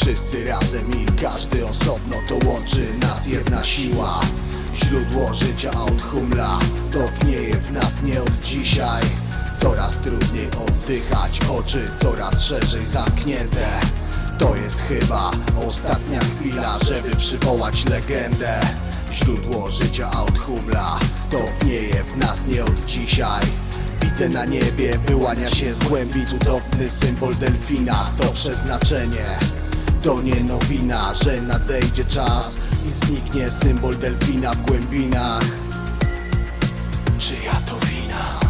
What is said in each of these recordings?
Wszyscy razem i każdy osobno to łączy nas jedna siła. Źródło życia od humla topnieje w nas nie od dzisiaj. Coraz trudniej oddychać, oczy coraz szerzej zamknięte. To jest chyba ostatnia chwila, żeby przywołać legendę. Źródło życia od humla topnieje w nas nie od dzisiaj. Widzę na niebie, wyłania się z głębi cudowny symbol delfina. To przeznaczenie, to nie nowina, że nadejdzie czas I zniknie symbol delfina w głębinach Czyja to wina?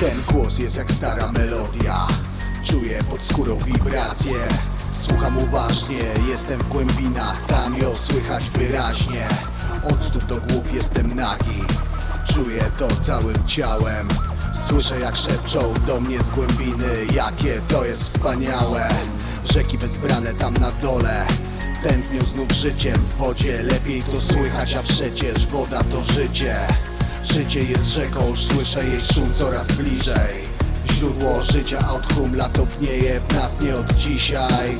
Ten głos jest jak stara melodia Czuję pod skórą wibracje. Słucham uważnie, jestem w głębinach Tam ją słychać wyraźnie. Od stóp do głów jestem nagi Czuję to całym ciałem. Słyszę jak szepczą do mnie z głębiny Jakie to jest wspaniałe. Rzeki wezbrane tam na dole Tętnią znów życiem. W wodzie Lepiej to słychać, a przecież woda to życie. Życie jest rzeką, słyszę jej szum coraz bliżej Źródło życia od humla topnieje w nas nie od dzisiaj.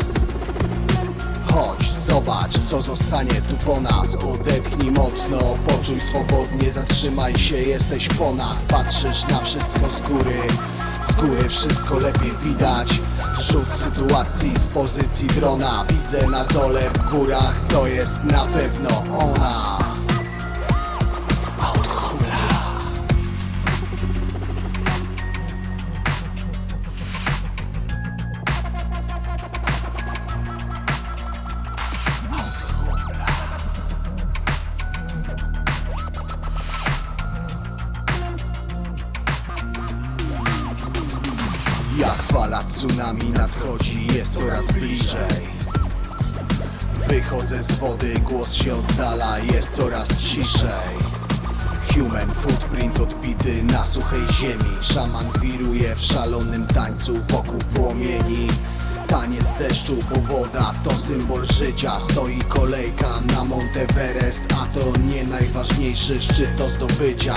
Chodź, zobacz, co zostanie tu po nas. Odetchnij mocno, poczuj swobodnie Zatrzymaj się, jesteś ponad. Patrzysz na wszystko z góry Z góry wszystko lepiej widać. Rzut sytuacji z pozycji drona Widzę na dole w górach To jest na pewno ona Jak fala tsunami nadchodzi, jest coraz bliżej. Wychodzę z wody, głos się oddala, jest coraz ciszej. Human footprint odbity na suchej ziemi. Szaman wiruje w szalonym tańcu wokół płomieni. Taniec deszczu, bo woda to symbol życia. Stoi kolejka na Monteverest A to nie najważniejszy szczyt do zdobycia.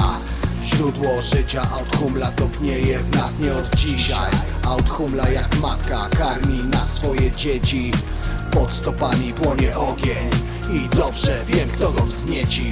Źródło życia Authumla topnieje w nas nie od dzisiaj Authumla jak matka karmi na swoje dzieci. Pod stopami płonie ogień I dobrze wiem kto go wzniecił